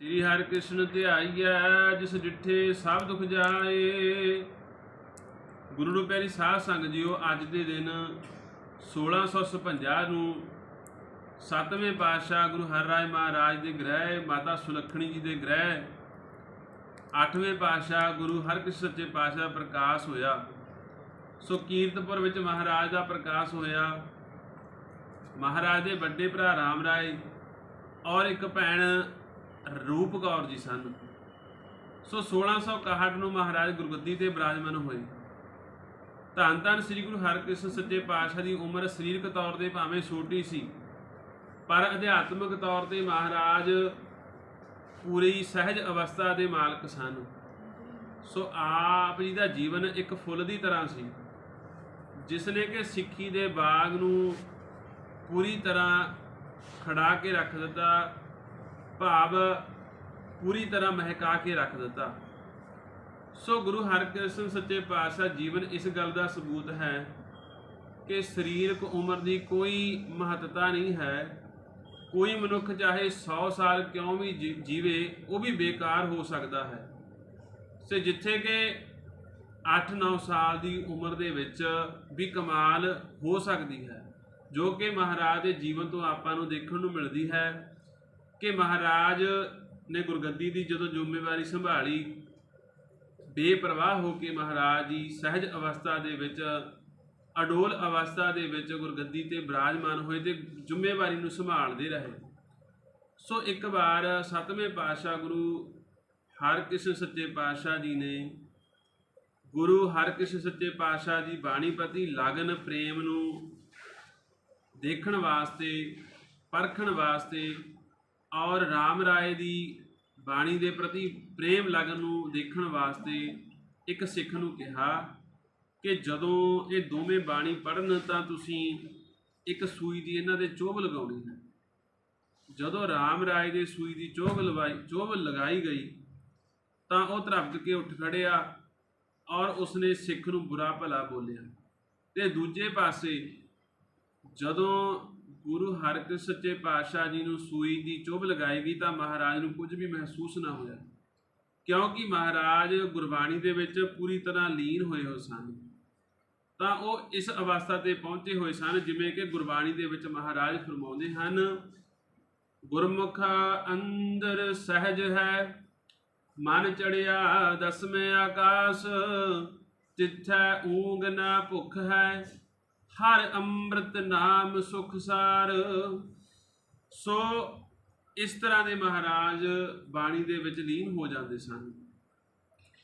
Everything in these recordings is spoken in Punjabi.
ਸ੍ਰੀ ਹਰਿਕ੍ਰਿਸ਼ਨ ਧਿਆਈਐ, ਜਿਸ ਡਿਠੇ ਸਭ ਦੁਖ ਜਾਏ। ਗੁਰੂ ਨੂੰ ਪਿਆਰੀ ਸਾਧ ਸੰਗਤ ਜੀਓ, ਅੱਜ ਦੇ ਦਿਨ 1656 ਨੂੰ ਸਤਵੇਂ ਪਾਤਸ਼ਾਹ ਗੁਰੂ ਹਰਿਰਾਏ ਮਹਾਰਾਜ ਦੇ ਗ੍ਰਹਿ, ਮਾਤਾ ਸੁਲੱਖਣੀ ਜੀ ਦੇ ਗ੍ਰਹਿ, ਅੱਠਵੇਂ ਪਾਤਸ਼ਾਹ ਗੁਰੂ ਹਰਕ੍ਰਿਸ਼ਨ ਸੱਚੇ ਪਾਤਸ਼ਾਹ ਪ੍ਰਕਾਸ਼ ਹੋਇਆ। ਸੋ ਕੀਰਤਪੁਰ ਵਿੱਚ ਮਹਾਰਾਜ ਦਾ ਪ੍ਰਕਾਸ਼ ਹੋਇਆ। ਮਹਾਰਾਜ ਦੇ ਵੱਡੇ ਭਰਾ ਰਾਮ ਰਾਏ ਔਰ ਇੱਕ ਭੈਣ ਰੂਪ ਕੌਰ ਜੀ ਸਨ। ਸੋ 1661 ਨੂੰ ਮਹਾਰਾਜ ਗੁਰਗੱਦੀ ਤੇ ਬਿਰਾਜਮਾਨ ਹੋਏ। ਧੰਨ ਧੰਨ ਸ੍ਰੀ ਗੁਰੂ ਹਰਕ੍ਰਿਸ਼ਨ ਸੱਚੇ ਪਾਤਸ਼ਾਹ ਦੀ ਉਮਰ ਸਰੀਰਕ ਤੌਰ ਤੇ ਭਾਵੇਂ ਛੋਟੀ ਸੀ, ਪਰ ਅਧਿਆਤਮਿਕ ਤੌਰ ਤੇ ਮਹਾਰਾਜ ਪੂਰੀ ਸਹਿਜ ਅਵਸਥਾ ਦੇ ਮਾਲਕ ਸਨ। ਸੋ ਆਪ ਜੀ ਦਾ ਜੀਵਨ ਇੱਕ ਫੁੱਲ ਦੀ ਤਰ੍ਹਾਂ ਸੀ ਜਿਸ ਨੇ ਕਿ ਸਿੱਖੀ ਦੇ ਬਾਗ ਨੂੰ ਪੂਰੀ ਤਰ੍ਹਾਂ ਖੜਾ ਕੇ ਰੱਖ ਦਿੱਤਾ ਭਾਵ ਪੂਰੀ ਤਰ੍ਹਾਂ ਮਹਿਕਾ ਕੇ ਰੱਖ ਦਿੱਤਾ। ਸੋ ਗੁਰੂ ਹਰਕ੍ਰਿਸ਼ਨ ਸੱਚੇ ਪਾਤਸ਼ਾਹ ਜੀਵਨ ਇਸ ਗੱਲ ਦਾ ਸਬੂਤ ਹੈ ਕਿ ਸਰੀਰਕ ਉਮਰ ਦੀ ਕੋਈ ਮਹੱਤਤਾ ਨਹੀਂ ਹੈ। ਕੋਈ ਮਨੁੱਖ ਚਾਹੇ 100 ਸਾਲ ਕਿਉਂ ਵੀ ਜੀ- ਜੀਵੇ, ਉਹ ਵੀ ਬੇਕਾਰ ਹੋ ਸਕਦਾ ਹੈ। ਸੇ ਜਿੱਥੇ ਕਿ 8-9 ਸਾਲ ਦੀ ਉਮਰ ਦੇ ਵਿੱਚ ਵੀ ਕਮਾਲ ਹੋ ਸਕਦੀ ਹੈ, ਜੋ ਕਿ ਮਹਾਰਾਜ ਦੇ ਜੀਵਨ ਤੋਂ ਆਪਾਂ ਨੂੰ ਦੇਖਣ ਨੂੰ ਮਿਲਦੀ ਹੈ। ਕਿ ਮਹਾਰਾਜ ਨੇ ਗੁਰਗੱਦੀ ਦੀ ਜਦੋਂ ਜ਼ਿੰਮੇਵਾਰੀ ਸੰਭਾਲੀ, ਬੇਪਰਵਾਹ ਹੋ ਕੇ ਮਹਾਰਾਜ ਜੀ ਸਹਿਜ ਅਵਸਥਾ ਦੇ ਵਿੱਚ, ਅਡੋਲ ਅਵਸਥਾ ਦੇ ਵਿੱਚ ਗੁਰਗੱਦੀ ਤੇ ਬਿਰਾਜਮਾਨ ਹੋਏ ਤੇ ਜ਼ਿੰਮੇਵਾਰੀ ਨੂੰ ਸੰਭਾਲਦੇ ਰਹੇ। ਸੋ ਇੱਕ ਵਾਰ ਸਤਵੇਂ ਪਾਤਸ਼ਾਹ ਗੁਰੂ ਹਰਕ੍ਰਿਸ਼ਨ ਸੱਚੇ ਪਾਤਸ਼ਾਹ ਜੀ ਨੇ ਗੁਰੂ ਹਰਕ੍ਰਿਸ਼ਨ ਸੱਚੇ ਪਾਤਸ਼ਾਹ ਜੀ ਬਾਣੀਪਤੀ ਲਗਨ ਪ੍ਰੇਮ ਨੂੰ ਦੇਖਣ ਵਾਸਤੇ, ਪਰਖਣ ਵਾਸਤੇ ਔਰ RAM ਰਾਏ ਦੀ ਬਾਣੀ ਦੇ ਪ੍ਰਤੀ ਪ੍ਰੇਮ ਲਗਨ ਨੂੰ ਦੇਖਣ ਵਾਸਤੇ ਇੱਕ ਸਿੱਖ ਨੂੰ ਕਿਹਾ ਕਿ ਜਦੋਂ ਇਹ ਦੋਵੇਂ ਬਾਣੀ ਪੜਨ ਤਾਂ ਤੁਸੀਂ ਇੱਕ ਸੂਈ ਦੀ ਇਹਨਾਂ ਦੇ ਚੋਭ ਲਗਾਉਣੀ ਹੈ। ਜਦੋਂ RAM ਰਾਏ ਦੇ ਸੂਈ ਦੀ ਚੋਭ ਲਵਾਈ ਚੋਭ ਲਗਾਈ ਗਈ, ਤਾਂ ਉਹ ਧਰਪਕ ਕੇ ਉੱਠ ਖੜਿਆ ਔਰ ਉਸਨੇ ਸਿੱਖ ਨੂੰ ਬੁਰਾ ਭਲਾ ਬੋਲਿਆ। ਤੇ ਦੂਜੇ ਪਾਸੇ ਜਦੋਂ ਗੁਰੂ ਹਰਕ੍ਰਿਸ਼ਨ ਸੱਚੇ ਪਾਤਸ਼ਾਹ ਜੀ ਨੂੰ ਸੂਈ ਦੀ ਚੁੱਭ ਲਗਾਈ ਗਈ ਤਾਂ ਮਹਾਰਾਜ ਨੂੰ ਕੁਝ ਵੀ ਮਹਿਸੂਸ ਨਾ ਹੋਇਆ। ਕਿਉਂਕਿ ਮਹਾਰਾਜ ਗੁਰਬਾਣੀ ਦੇ ਵਿੱਚ ਪੂਰੀ ਤਰ੍ਹਾਂ ਲੀਨ ਹੋਏ ਹੋ ਸਨ। ਤਾਂ ਉਹ ਇਸ ਅਵਸਥਾ ਤੇ ਪਹੁੰਚੇ ਹੋਏ ਸਨ, ਜਿਵੇਂ ਕਿ ਗੁਰਬਾਣੀ ਦੇ ਵਿੱਚ ਮਹਾਰਾਜ ਫਰਮਾਉਂਦੇ ਹਨ, ਗੁਰਮੁਖ ਅੰਦਰ ਸਹਿਜ ਹੈ, ਮਨ ਚੜਿਆ ਦਸਵੇਂ ਆਕਾਸ਼ ਜਿੱਥੈ ਊਂਗ ਨਾ ਭੁੱਖ ਹੈ ਹਰ ਅੰਮ੍ਰਿਤ ਨਾਮ ਸੁਖ ਸਾਰ। ਸੋ ਇਸ ਤਰ੍ਹਾਂ ਦੇ ਮਹਾਰਾਜ ਬਾਣੀ ਦੇ ਵਿੱਚ ਲੀਨ ਹੋ ਜਾਂਦੇ ਸਨ।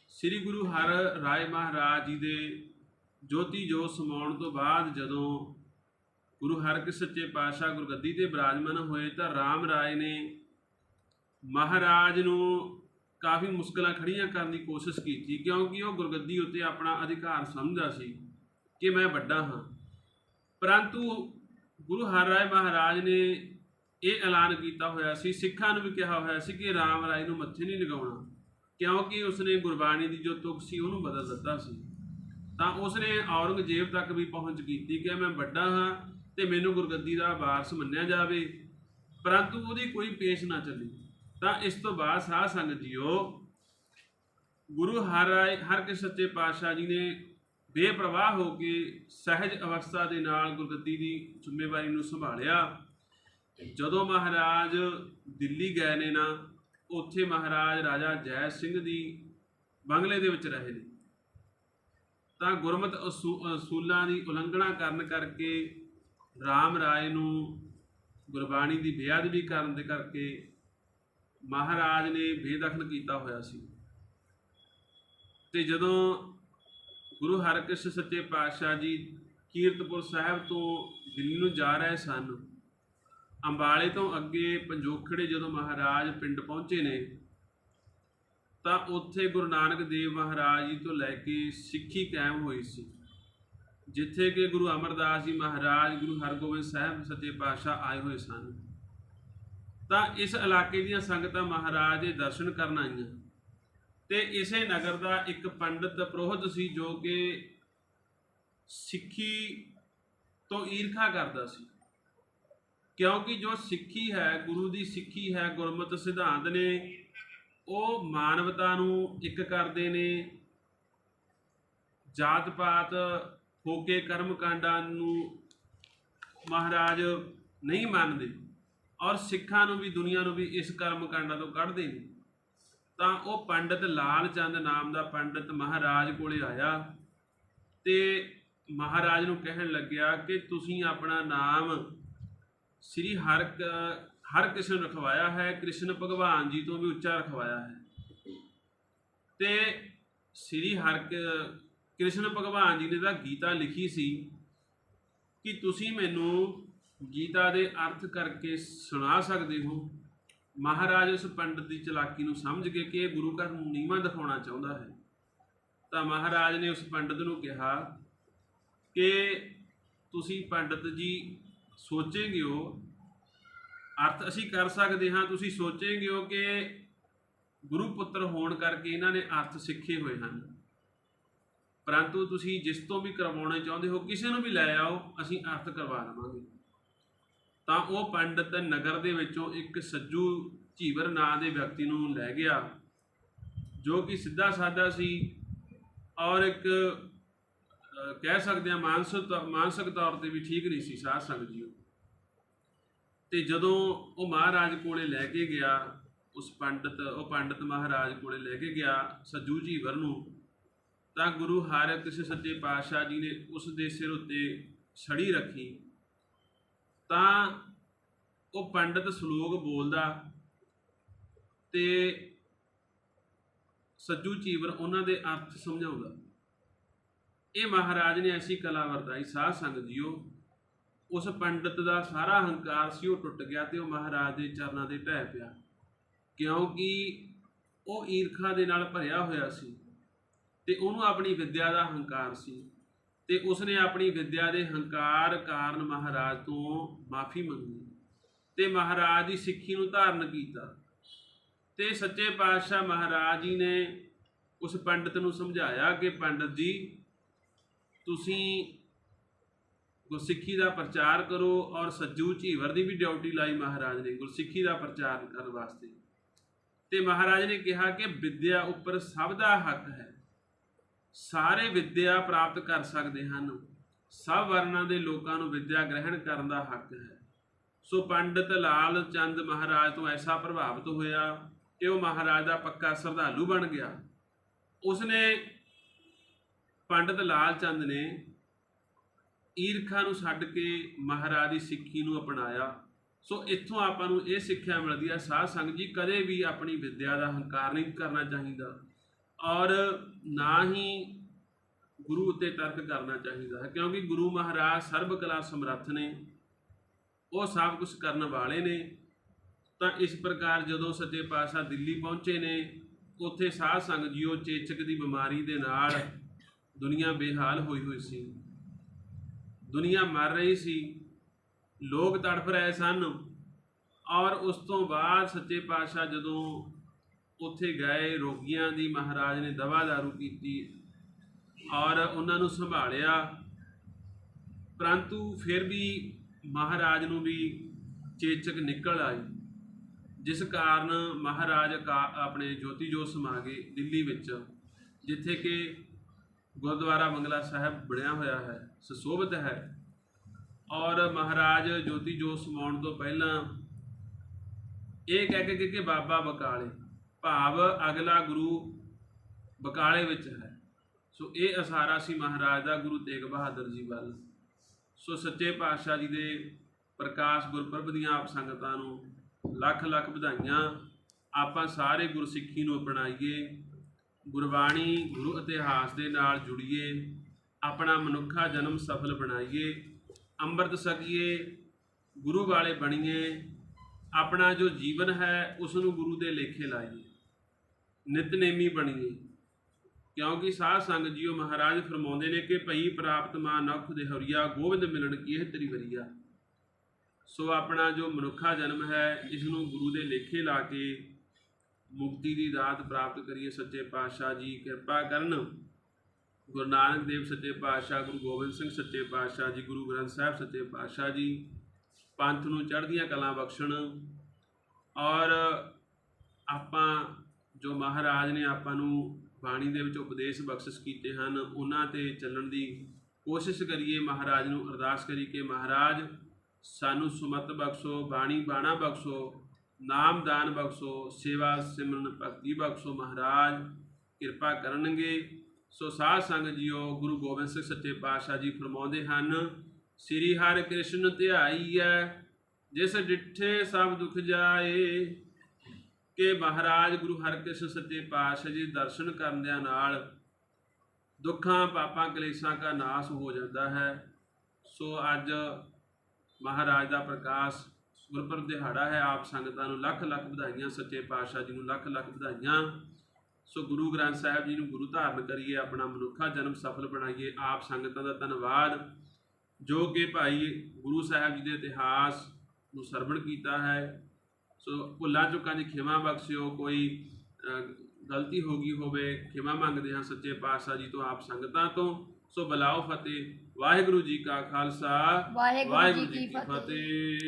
ਸ੍ਰੀ ਗੁਰੂ ਹਰ ਰਾਏ ਮਹਾਰਾਜ ਜੀ ਦੇ ਜੋਤੀ ਜੋਤ ਸਮਾਉਣ ਤੋਂ ਬਾਅਦ ਜਦੋਂ ਗੁਰੂ ਹਰਕ੍ਰਿਸ਼ਨ ਸੱਚੇ ਪਾਤਸ਼ਾਹ ਗੁਰਗੱਦੀ ਤੇ ਬਿਰਾਜਮਾਨ ਹੋਏ ਤਾਂ RAM ਰਾਏ ਨੇ ਮਹਾਰਾਜ ਨੂੰ ਕਾਫੀ ਮੁਸ਼ਕਲਾਂ ਖੜੀਆਂ ਕਰਨ ਦੀ ਕੋਸ਼ਿਸ਼ ਕੀਤੀ ਕਿਉਂਕਿ ਉਹ ਗੁਰਗੱਦੀ ਉੱਤੇ ਆਪਣਾ ਅਧਿਕਾਰ ਸਮਝਦਾ ਸੀ ਕਿ ਮੈਂ ਵੱਡਾ ਹਾਂ। ਪਰੰਤੂ ਗੁਰੂ ਹਰ ਰਾਏ ਮਹਾਰਾਜ ਨੇ ਇਹ ਐਲਾਨ ਕੀਤਾ ਹੋਇਆ ਸੀ, ਸਿੱਖਾਂ ਨੂੰ ਵੀ ਕਿਹਾ ਹੋਇਆ ਸੀ ਕਿ ਰਾਮ ਰਾਏ ਨੂੰ ਮੱਥੇ ਨਹੀਂ ਲਗਾਉਣਾ, ਕਿਉਂਕਿ ਉਸਨੇ ਗੁਰਬਾਣੀ ਦੀ ਜੋ ਤੁਕ ਸੀ, ਉਹਨੂੰ ਬਦਲ ਦਿੱਤਾ ਸੀ। ਤਾਂ ਉਸਨੇ ਔਰੰਗਜ਼ੇਬ ਤੱਕ ਵੀ ਪਹੁੰਚ ਕੀਤੀ ਕਿ ਮੈਂ ਵੱਡਾ ਹਾਂ ਤੇ ਮੈਨੂੰ ਗੁਰਗੱਦੀ ਦਾ ਵਾਰਸ ਮੰਨਿਆ ਜਾਵੇ। ਪਰੰਤੂ ਉਹਦੀ ਕੋਈ ਪੇਸ਼ ਨਾ ਚੱਲੀ। ਤਾਂ ਇਸ ਤੋਂ ਬਾਅਦ ਸਾਧ ਸੰਗਤ ਜੀਓ, ਗੁਰੂ ਹਰ ਹਰਿਰਾਏ ਹਰਕ੍ਰਿਸ਼ਨ ਸੱਚੇ ਪਾਤਸ਼ਾਹ ਜੀ ਨੇ ਬੇਪਰਵਾਹ ਹੋ ਕੇ ਸਹਿਜ ਅਵਸਥਾ ਦੇ ਨਾਲ ਗੁਰਗੱਦੀ ਦੀ ਜ਼ਿੰਮੇਵਾਰੀ ਨੂੰ ਸੰਭਾਲਿਆ। ਜਦੋਂ ਮਹਾਰਾਜ ਦਿੱਲੀ ਗਏ ਨੇ ਨਾ, ਉੱਥੇ ਮਹਾਰਾਜ ਰਾਜਾ ਜੈ ਸਿੰਘ ਦੀ ਬੰਗਲੇ ਦੇ ਵਿੱਚ ਰਹੇ ਨੇ। ਤਾਂ ਗੁਰਮਤ ਅਸੂ- ਅਸੂਲਾਂ ਦੀ ਉਲੰਘਣਾ ਕਰਨ ਕਰਕੇ RAM ਰਾਏ ਨੂੰ ਗੁਰਬਾਣੀ ਦੀ ਬੇਅਦਬੀ ਕਰਨ ਦੇ ਕਰਕੇ ਮਹਾਰਾਜ ਨੇ ਬੇਦਖਲ ਕੀਤਾ ਹੋਇਆ ਸੀ। ਤੇ ਜਦੋਂ ਗੁਰੂ ਹਰਕ੍ਰਿਸ਼ਨ ਸੱਚੇ ਪਾਤਸ਼ਾਹ ਜੀ ਕੀਰਤਪੁਰ ਸਾਹਿਬ ਤੋਂ ਦਿੱਲੀ ਨੂੰ ਜਾ ਰਹੇ ਸਨ। ਅੰਬਾਲੇ ਤੋਂ ਅੱਗੇ ਪੰਜੋਖੜੇ ਜਦੋਂ ਮਹਾਰਾਜ ਪਿੰਡ ਪਹੁੰਚੇ ਨੇ, ਤਾਂ ਉੱਥੇ ਗੁਰੂ ਨਾਨਕ ਦੇਵ ਮਹਾਰਾਜ ਜੀ ਤੋਂ ਲੈ ਕੇ ਸਿੱਖੀ ਕਾਇਮ ਹੋਈ ਸੀ, ਜਿੱਥੇ ਕਿ ਗੁਰੂ ਅਮਰਦਾਸ ਜੀ ਮਹਾਰਾਜ, ਗੁਰੂ ਹਰਗੋਬਿੰਦ ਸਾਹਿਬ ਸੱਚੇ ਪਾਤਸ਼ਾਹ ਆਏ ਹੋਏ ਸਨ। ਤਾਂ ਇਸ ਇਲਾਕੇ ਦੀਆਂ ਸੰਗਤਾਂ ਮਹਾਰਾਜ ਦੇ ਦਰਸ਼ਨ ਕਰਨ ਆਈਆਂ। ਤੇ ਇਸੇ ਨਗਰ ਦਾ ਇੱਕ ਪੰਡਤ ਪ੍ਰੋਹਤ ਸੀ ਜੋ ਕਿ ਸਿੱਖੀ ਤੋਂ ਈਰਖਾ ਕਰਦਾ ਸੀ। ਕਿਉਂਕਿ ਜੋ ਸਿੱਖੀ ਹੈ, ਗੁਰੂ ਦੀ ਸਿੱਖੀ ਹੈ, ਗੁਰਮਤਿ ਸਿਧਾਂਤ ਨੇ, ਉਹ ਮਾਨਵਤਾ ਨੂੰ ਇੱਕ ਕਰਦੇ ਨੇ। ਜਾਤ ਪਾਤ ਹੋ ਕੇ ਕਰਮ ਕਾਂਡਾਂ ਨੂੰ ਮਹਾਰਾਜ ਨਹੀਂ ਮੰਨਦੇ ਔਰ ਸਿੱਖਾਂ ਨੂੰ ਵੀ, ਦੁਨੀਆ ਨੂੰ ਵੀ ਇਸ ਕਰਮ ਕਾਂਡਾਂ ਤੋਂ ਕੱਢਦੇ ਨੇ। ਤਾਂ ਉਹ ਪੰਡਤ ਲਾਲ ਚੰਦ ਨਾਮ ਦਾ ਪੰਡਤ ਮਹਾਰਾਜ ਕੋਲੇ ਆਇਆ ਤੇ ਮਹਾਰਾਜ ਨੂੰ ਕਹਿਣ ਲੱਗਿਆ ਕਿ ਤੁਸੀਂ ਆਪਣਾ ਨਾਮ ਸ੍ਰੀ ਹਰ ਹਰ ਕ੍ਰਿਸ਼ਨ ਰਖਵਾਇਆ ਹੈ, ਕ੍ਰਿਸ਼ਨ ਭਗਵਾਨ ਜੀ ਤੋਂ ਵੀ ਉੱਚਾ ਰਖਵਾਇਆ ਹੈ। ਤੇ ਸ੍ਰੀ ਹਰਿ ਕ੍ਰਿਸ਼ਨ ਭਗਵਾਨ ਜੀ ਨੇ ਤਾਂ ਗੀਤਾ ਲਿਖੀ ਸੀ ਕਿ ਤੁਸੀਂ ਮੈਨੂੰ ਗੀਤਾ ਦੇ ਅਰਥ ਕਰਕੇ ਸੁਣਾ ਸਕਦੇ ਹੋ। ਮਹਾਰਾਜ ਉਸ ਪੰਡਤ ਦੀ ਚਲਾਕੀ ਨੂੰ ਸਮਝ ਕੇ ਕਿ ਇਹ ਗੁਰੂ ਘਰ ਨੂੰ ਨੀਵਾਂ ਦਿਖਾਉਣਾ ਚਾਹੁੰਦਾ ਹੈ, ਤਾਂ ਮਹਾਰਾਜ ਨੇ ਉਸ ਪੰਡਤ ਨੂੰ ਕਿਹਾ ਕਿ ਤੁਸੀਂ ਪੰਡਤ ਜੀ ਸੋਚੇਂਗੇ ਹੋ। ਅਰਥ ਅਸੀਂ ਕਰ ਸਕਦੇ ਹਾਂ, ਤੁਸੀਂ ਸੋਚੇਂਗੇ ਹੋ ਕਿ ਗੁਰੂ ਪੁੱਤਰ ਹੋਣ ਕਰਕੇ ਇਹਨਾਂ ਨੇ ਅਰਥ ਸਿੱਖੇ ਹੋਏ ਹਨ। ਪਰੰਤੂ ਤੁਸੀਂ ਜਿਸ ਤੋਂ ਵੀ ਕਰਵਾਉਣਾ ਚਾਹੁੰਦੇ ਹੋ, ਕਿਸੇ ਨੂੰ ਵੀ ਲੈ ਆਓ, ਅਸੀਂ ਅਰਥ ਕਰਵਾ ਦੇਵਾਂਗੇ। ਤਾਂ ਉਹ ਪੰਡਤ ਨਗਰ ਦੇ ਵਿੱਚੋਂ ਇੱਕ ਸੱਜੂ ਝੀਵਰ ਨਾਂ ਦੇ ਵਿਅਕਤੀ ਨੂੰ ਲੈ ਗਿਆ, ਜੋ ਕਿ ਸਿੱਧਾ ਸਾਦਾ ਸੀ ਔਰ ਇੱਕ ਕਹਿ ਸਕਦੇ ਹਾਂ ਮਾਨਸਿਕ ਤੌ- ਮਾਨਸਿਕ ਤੌਰ ਤੇ ਵੀ ਠੀਕ ਨਹੀਂ ਸੀ, ਸਾਧ ਸੰਗਤ ਜੀਓ। ਤੇ ਜਦੋਂ ਉਹ ਮਹਾਰਾਜ ਕੋਲੇ ਲੈ ਕੇ ਗਿਆ, ਉਸ ਪੰਡਤ, ਉਹ ਪੰਡਤ ਮਹਾਰਾਜ ਕੋਲੇ ਲੈ ਕੇ ਗਿਆ ਸੱਜੂ ਝੀਵਰ ਨੂੰ, ਤਾਂ ਗੁਰੂ ਹਰਿਕ੍ਰਿਸ਼ਨ ਸੱਚੇ ਪਾਤਸ਼ਾਹ ਜੀ ਨੇ ਉਸ ਦੇ ਸਿਰ ਉੱਤੇ ਛੜੀ ਰੱਖੀ ਤਾਂ ਉਹ ਪੰਡਤ ਸ਼ਲੋਕ ਬੋਲਦਾ ਤੇ ਸੱਜੂ ਚੀਵਰ ਉਹਨਾਂ ਦੇ ਅਰਥ ਸਮਝਾਉਂਦਾ। ਇਹ ਮਹਾਰਾਜ ਨੇ ਐਸੀ ਕਲਾ ਵਰਤਾਈ, ਸਾਧ ਸੰਗਤ ਜੀਓ, ਉਸ ਪੰਡਤ ਦਾ ਸਾਰਾ ਹੰਕਾਰ ਸੀ, ਉਹ ਟੁੱਟ ਗਿਆ ਤੇ ਉਹ ਮਹਾਰਾਜ ਦੇ ਚਰਨਾਂ ਤੇ ਢਹਿ ਪਿਆ। ਕਿਉਂਕਿ ਉਹ ਈਰਖਾ ਦੇ ਨਾਲ ਭਰਿਆ ਹੋਇਆ ਸੀ ਤੇ ਉਹਨੂੰ ਆਪਣੀ ਵਿਦਿਆ ਦਾ ਹੰਕਾਰ ਸੀ। ਤੇ ਉਸਨੇ ਆਪਣੀ ਵਿਦਿਆ ਦੇ ਹੰਕਾਰ ਕਾਰਨ ਮਹਾਰਾਜ ਤੋਂ ਮਾਫੀ ਮੰਗੀ ਤੇ ਮਹਾਰਾਜ ਦੀ ਸਿੱਖੀ ਨੂੰ ਧਾਰਨ ਕੀਤਾ ਤੇ ਸੱਚੇ ਪਾਤਸ਼ਾਹ ਮਹਾਰਾਜ ਜੀ ਨੇ ਉਸ ਪੰਡਤ ਨੂੰ ਸਮਝਾਇਆ ਕਿ ਪੰਡਤ ਜੀ, ਤੁਸੀਂ ਗੁਰਸਿੱਖੀ ਦਾ ਪ੍ਰਚਾਰ ਕਰੋ ਔਰ ਸੱਜੂ ਝੀਵਰ ਦੀ ਵੀ ਡਿਊਟੀ ਲਾਈ ਮਹਾਰਾਜ ਨੇ, ਗੁਰਸਿੱਖੀ ਦਾ ਪ੍ਰਚਾਰ ਕਰਨ ਵਾਸਤੇ। ਤੇ ਮਹਾਰਾਜ ਨੇ ਕਿਹਾ ਕਿ ਵਿਦਿਆ ਉੱਪਰ ਸਭ ਦਾ ਹੱਕ ਹੈ। ਸਾਰੇ ਵਿਦਿਆ ਪ੍ਰਾਪਤ ਕਰ ਸਕਦੇ ਹਨ। ਸਭ ਵਰਨਾਂ ਦੇ ਲੋਕਾਂ ਨੂੰ ਵਿੱਦਿਆ ਗ੍ਰਹਿਣ ਕਰਨ ਦਾ ਹੱਕ ਹੈ। ਸੋ ਪੰਡਤ ਲਾਲ ਚੰਦ ਮਹਾਰਾਜ ਤੋਂ ਐਸਾ ਪ੍ਰਭਾਵਿਤ ਹੋਇਆ ਕਿ ਉਹ ਮਹਾਰਾਜ ਦਾ ਪੱਕਾ ਸ਼ਰਧਾਲੂ ਬਣ ਗਿਆ। ਉਸਨੇ ਪੰਡਤ ਲਾਲ ਚੰਦ ਨੇ ਈਰਖਾ ਨੂੰ ਛੱਡ ਕੇ ਮਹਾਰਾਜ ਦੀ ਸਿੱਖੀ ਨੂੰ ਅਪਣਾਇਆ। ਸੋ ਇੱਥੋਂ ਆਪਾਂ ਨੂੰ ਇਹ ਸਿੱਖਿਆ ਮਿਲਦੀ ਹੈ, ਸਾਧ ਸੰਗਤ ਜੀ, ਕਦੇ ਵੀ ਆਪਣੀ ਵਿੱਦਿਆ ਦਾ ਹੰਕਾਰ ਨਹੀਂ ਕਰਨਾ ਚਾਹੀਦਾ। ਔਰ ਨਾ ਹੀ ਗੁਰੂ ਉੱਤੇ ਤਰਕ ਕਰਨਾ ਚਾਹੀਦਾ ਹੈ, ਕਿਉਂਕਿ ਗੁਰੂ ਮਹਾਰਾਜ ਸਰਬ ਕਲਾ ਸਮਰੱਥ ਨੇ, ਉਹ ਸਭ ਕੁਝ ਕਰਨ ਵਾਲੇ ਨੇ। ਤਾਂ ਇਸ ਪ੍ਰਕਾਰ ਜਦੋਂ ਸੱਚੇ ਪਾਤਸ਼ਾਹ ਦਿੱਲੀ ਪਹੁੰਚੇ ਨੇ, ਉੱਥੇ ਸਾਧ ਸੰਗਤ ਜੀਓ ਚੇਚਕ ਦੀ ਬਿਮਾਰੀ ਦੇ ਨਾਲ ਦੁਨੀਆ ਬੇਹਾਲ ਹੋਈ ਹੋਈ ਸੀ। ਦੁਨੀਆ ਮਰ ਰਹੀ ਸੀ, ਲੋਕ ਤੜਫ ਰਹੇ ਸਨ। ਔਰ ਉਸ ਤੋਂ ਬਾਅਦ ਸੱਚੇ ਪਾਤਸ਼ਾਹ ਜਦੋਂ ਉੱਥੇ ਗਏ ਰੋਗੀਆਂ ਦੀ ਮਹਾਰਾਜ ਨੇ ਦਵਾ ਦਾਰੂ ਕੀਤੀ ਔਰ ਉਹਨਾਂ ਨੂੰ ਸੰਭਾਲਿਆ। ਪਰੰਤੂ ਫਿਰ ਵੀ ਮਹਾਰਾਜ ਨੂੰ ਵੀ ਚੇਚਕ ਨਿਕਲ ਆਈ, ਜਿਸ ਕਾਰਨ ਮਹਾਰਾਜ ਕਾ- ਆਪਣੇ ਜੋਤੀ ਜੋਤ ਸਮਾ ਗਏ ਦਿੱਲੀ ਵਿੱਚ, ਜਿੱਥੇ ਕਿ ਗੁਰਦੁਆਰਾ ਬੰਗਲਾ ਸਾਹਿਬ ਬਣਿਆ ਹੋਇਆ ਹੈ, ਸੁਸ਼ੋਭਿਤ ਹੈ। ਔਰ ਮਹਾਰਾਜ ਜੋਤੀ ਜੋਤ ਸਮਾਉਣ ਤੋਂ ਪਹਿਲਾਂ ਇਹ ਕਹਿ ਕੇ ਗਏ ਕਿ ਬਾਬਾ ਬਕਾਲੇ ਭਾਵ ਅਗਲਾ ਗੁਰੂ ਬਕਾਲੇ ਵਿੱਚ ਹੈ। ਸੋ ਇਹ ਅਸਾਰਾ ਸੀ ਮਹਾਰਾਜ ਦਾ, ਗੁਰੂ ਤੇਗ ਬਹਾਦਰ ਜੀ ਵੱਲ। ਸੋ ਸੱਚੇ ਪਾਤਸ਼ਾਹ ਜੀ ਦੇ ਪ੍ਰਕਾਸ਼ ਗੁਰਪੁਰਬ ਦੀਆਂ ਆਪ ਸੰਗਤਾਂ ਨੂੰ ਲੱਖ ਲੱਖ ਵਧਾਈਆਂ। ਆਪਾਂ ਸਾਰੇ ਗੁਰਸਿੱਖੀ ਨੂੰ ਅਪਣਾਈਏ, ਗੁਰਬਾਣੀ, ਗੁਰੂ ਇਤਿਹਾਸ ਦੇ ਨਾਲ ਜੁੜੀਏ, ਆਪਣਾ ਮਨੁੱਖਾ ਜਨਮ ਸਫਲ ਬਣਾਈਏ, ਅੰਮ੍ਰਿਤ ਸਕੀਏ ਗੁਰੂ ਵਾਲੇ ਬਣੀਏ, ਆਪਣਾ ਜੋ ਜੀਵਨ ਹੈ ਉਸ ਨੂੰ ਗੁਰੂ ਦੇ ਲੇਖੇ ਲਾਈਏ। ਨਿਤਨੇਮੀ ਬਣੀਏ ਕਿਉਂਕਿ ਸਾਧ ਸੰਗਤ ਜੀਓ ਮਹਾਰਾਜ ਫਰਮਾਉਂਦੇ ਨੇ ਕਿ ਭਈ ਪ੍ਰਾਪਤ ਮਾ ਨਖ ਦੇ ਹਰੀਆ ਗੋਬਿੰਦ ਮਿਲਣ ਕੀ ਇਹ ਤੇਰੀ ਵਰੀਆ ਸੋ ਆਪਣਾ ਜੋ ਮਨੁੱਖਾ ਜਨਮ ਹੈ, ਇਸ ਨੂੰ ਗੁਰੂ ਦੇ ਲੇਖੇ ਲਾ ਕੇ ਮੁਕਤੀ ਦੀ ਦਾਤ ਪ੍ਰਾਪਤ ਕਰੀਏ ਸੱਚੇ ਪਾਤਸ਼ਾਹ ਜੀ, ਕਿਰਪਾ ਕਰਨ। ਗੁਰੂ ਨਾਨਕ ਦੇਵ ਸੱਚੇ ਪਾਤਸ਼ਾਹ, ਗੁਰੂ ਗੋਬਿੰਦ ਸਿੰਘ ਸੱਚੇ ਪਾਤਸ਼ਾਹ ਜੀ, ਗੁਰੂ ਗ੍ਰੰਥ ਸਾਹਿਬ ਸੱਚੇ ਪਾਤਸ਼ਾਹ ਜੀ, ਪੰਥ ਨੂੰ ਚੜ੍ਹਦੀਆਂ ਕਲਾਂ ਬਖਸ਼ਣ। ਔਰ ਆਪਾਂ ਜੋ ਮਹਾਰਾਜ ਨੇ ਆਪਾਂ ਨੂੰ ਬਾਣੀ ਦੇ ਵਿੱਚ ਉਪਦੇਸ਼ ਬਖਸ਼ਿਸ਼ ਕੀਤੇ ਹਨ, ਉਹਨਾਂ ਤੇ ਚੱਲਣ ਦੀ ਕੋਸ਼ਿਸ਼ ਕਰੀਏ, ਮਹਾਰਾਜ ਨੂੰ ਅਰਦਾਸ ਕਰੀ ਕਿ ਮਹਾਰਾਜ, ਸਾਨੂੰ ਸੁਮਤ ਬਖਸ਼ੋ, ਬਾਣੀ ਬਾਣਾ ਬਖਸ਼ੋ, ਨਾਮ ਦਾਨ ਬਖਸ਼ੋ, ਸੇਵਾ ਸਿਮਰਨ ਭਗਤੀ ਬਖਸ਼ੋ, ਮਹਾਰਾਜ ਕਿਰਪਾ ਕਰਨਗੇ। ਸੋ ਸਾਧ ਸੰਗਤ ਜੀਓ, ਗੁਰੂ ਗੋਬਿੰਦ ਸਿੰਘ ਸੱਚੇ ਪਾਤਸ਼ਾਹ ਜੀ ਫਰਮਾਉਂਦੇ ਹਨ, ਸ੍ਰੀ ਹਰਿ ਕ੍ਰਿਸ਼ਨ ਧਿਆਈਐ ਜਿਸ ਡਿਠੇ ਸਭ ਦੁਖ ਜਾਏ ਕਿ ਮਹਾਰਾਜ ਗੁਰੂ ਹਰਕ੍ਰਿਸ਼ਨ ਸੱਚੇ ਪਾਤਸ਼ਾਹ ਜੀ ਦਰਸ਼ਨ ਕਰਨਿਆਂ ਨਾਲ ਦੁੱਖਾਂ, ਪਾਪਾਂ, ਕਲੇਸ਼ਾਂ ਦਾ ਨਾਸ਼ ਹੋ ਜਾਂਦਾ ਹੈ। ਸੋ ਅੱਜ ਮਹਾਰਾਜ ਦਾ ਪ੍ਰਕਾਸ਼ ਗੁਰਪੁਰਬ ਦਿਹਾੜਾ ਹੈ। ਆਪ ਸੰਗਤਾਂ ਨੂੰ ਲੱਖ ਲੱਖ ਵਧਾਈਆਂ, ਸੱਚੇ ਪਾਤਸ਼ਾਹ ਜੀ ਨੂੰ ਲੱਖ ਲੱਖ ਵਧਾਈਆਂ। ਸੋ ਗੁਰੂ ਗ੍ਰੰਥ ਸਾਹਿਬ ਜੀ ਨੂੰ ਗੁਰੂ ਧਾਰਨ ਕਰੀਏ, ਆਪਣਾ ਮਨੁੱਖਾ ਜਨਮ ਸਫਲ ਬਣਾਈਏ। ਆਪ ਸੰਗਤਾਂ ਦਾ ਧੰਨਵਾਦ। ਜੋ ਕਿ ਭਾਈ ਗੁਰੂ ਸਾਹਿਬ ਜੀ ਦੇ ਇਤਿਹਾਸ ਨੂੰ ਸਰਵਣ ਕੀਤਾ ਹੈ। ਸੋ ਭੁੱਲਾਂ ਚੁੱਕਾਂ ਦੀ ਖਿਮਾ ਬਖਸ਼ਿਓ ਕੋਈ ਗਲਤੀ ਹੋ ਗਈ ਹੋਵੇ ਖਿਮਾ ਮੰਗਦੇ ਹਾਂ ਸੱਚੇ ਪਾਤਸ਼ਾਹ ਜੀ ਤੋਂ ਆਪ ਸੰਗਤਾਂ ਤੋਂ। ਸੋ ਬਲਾਓ ਫਤਿਹ। ਵਾਹਿਗੁਰੂ ਜੀ ਕਾ ਖਾਲਸਾ। ਵਾਹਿਗੁਰੂ ਜੀ ਕੀ ਫਤਿਹ।